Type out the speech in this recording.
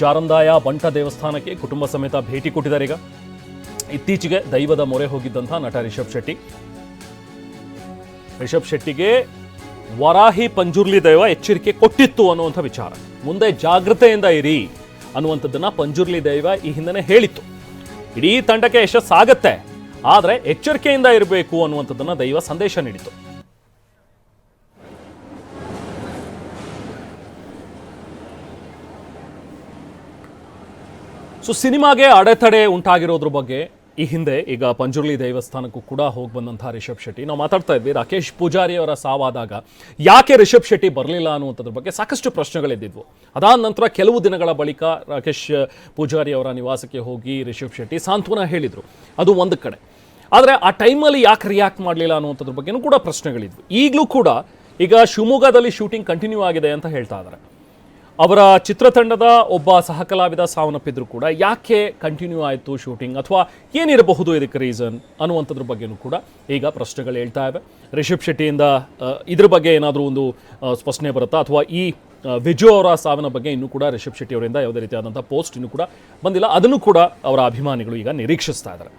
ಜಾರಂದಾಯ ಬಂಟ ದೇವಸ್ಥಾನಕ್ಕೆ ಕುಟುಂಬ ಸಮೇತ ಭೇಟಿ ಕೊಟ್ಟಿದ್ದಾರೆ ಈಗ. ಇತ್ತೀಚೆಗೆ ದೈವದ ಮೊರೆ ಹೋಗಿದ್ದಂಥ ನಟ ರಿಷಬ್ ಶೆಟ್ಟಿ. ರಿಷಬ್ ಶೆಟ್ಟಿಗೆ ವರಾಹಿ ಪಂಜುರ್ಲಿ ದೈವ ಎಚ್ಚರಿಕೆ ಕೊಟ್ಟಿತ್ತು ಅನ್ನುವಂಥ ವಿಚಾರ. ಮುಂದೆ ಜಾಗೃತೆಯಿಂದ ಇರಿ ಅನ್ನುವಂಥದ್ದನ್ನ ಪಂಜುರ್ಲಿ ದೈವ ಈ ಹಿಂದೆ ಹೇಳಿತ್ತು. ಇಡೀ ತಂಡಕ್ಕೆ ಯಶಸ್ಸಾಗತ್ತೆ. ಆದರೆ ಎಚ್ಚರಿಕೆಯಿಂದ ಇರಬೇಕು ಅನ್ನುವಂಥದ್ದನ್ನು ದೈವ ಸಂದೇಶ ನೀಡಿತು ಸೊ ಸಿನಿಮಾಗೆ ಅಡೆತಡೆ ಉಂಟಾಗಿರೋದ್ರ ಬಗ್ಗೆ ಈ ಹಿಂದೆ ಈಗ ಪಂಜುರ್ಲಿ ದೇವಸ್ಥಾನಕ್ಕೂ ಕೂಡ ಹೋಗಿ ಬಂದಂತಹ ರಿಷಬ್ ಶೆಟ್ಟಿ. ನಾವು ಮಾತಾಡ್ತಾ ಇದ್ವಿ, ರಾಕೇಶ್ ಪೂಜಾರಿ ಅವರ ಸಾವಾದಾಗ ಯಾಕೆ ರಿಷಬ್ ಶೆಟ್ಟಿ ಬರಲಿಲ್ಲ ಅನ್ನುವಂಥದ್ರ ಬಗ್ಗೆ ಸಾಕಷ್ಟು ಪ್ರಶ್ನೆಗಳಿದ್ದಿದ್ವು. ಅದಾದ ನಂತರ ಕೆಲವು ದಿನಗಳ ಬಳಿಕ ರಾಕೇಶ್ ಪೂಜಾರಿ ಅವರ ನಿವಾಸಕ್ಕೆ ಹೋಗಿ ರಿಷಬ್ ಶೆಟ್ಟಿ ಸಾಂತ್ವನ ಹೇಳಿದರು. ಅದು ಒಂದು ಕಡೆ. ಆದರೆ ಆ ಟೈಮಲ್ಲಿ ಯಾಕೆ ರಿಯಾಕ್ಟ್ ಮಾಡಲಿಲ್ಲ ಅನ್ನುವಂಥದ್ರ ಬಗ್ಗೆನೂ ಕೂಡ ಪ್ರಶ್ನೆಗಳಿದ್ವು. ಈಗಲೂ ಕೂಡ ಈಗ ಶಿವಮೊಗ್ಗದಲ್ಲಿ ಶೂಟಿಂಗ್ ಕಂಟಿನ್ಯೂ ಆಗಿದೆ ಅಂತ ಹೇಳ್ತಾ ಇದ್ದಾರೆ ಅವರ ಚಿತ್ರತಂಡದ ಒಬ್ಬ ಸಹಕಲಾವಿದ ಸಾವನ್ನಪ್ಪಿದ್ರು ಕೂಡ. ಯಾಕೆ ಕಂಟಿನ್ಯೂ ಆಯಿತು ಶೂಟಿಂಗ್ ಅಥವಾ ಏನಿರಬಹುದು ಇದಕ್ಕೆ ರೀಸನ್ ಅನ್ನುವಂಥದ್ರ ಬಗ್ಗೆನೂ ಕೂಡ ಈಗ ಪ್ರಶ್ನೆಗಳು ಹೇಳ್ತಾ ಇವೆ. ರಿಷಬ್ ಶೆಟ್ಟಿಯಿಂದ ಇದ್ರ ಬಗ್ಗೆ ಏನಾದರೂ ಒಂದು ಸ್ಪಷ್ಟನೆ ಬರುತ್ತಾ? ಅಥವಾ ಈ ವಿಜು ಅವರ ಸಾವಿನ ಬಗ್ಗೆ ಇನ್ನೂ ಕೂಡ ರಿಷಬ್ ಶೆಟ್ಟಿ ಅವರಿಂದ ಯಾವುದೇ ರೀತಿಯಾದಂಥ ಪೋಸ್ಟ್ ಇನ್ನೂ ಕೂಡ ಬಂದಿಲ್ಲ. ಅದನ್ನು ಕೂಡ ಅವರ ಅಭಿಮಾನಿಗಳು ಈಗ ನಿರೀಕ್ಷಿಸ್ತಾ ಇದ್ದಾರೆ.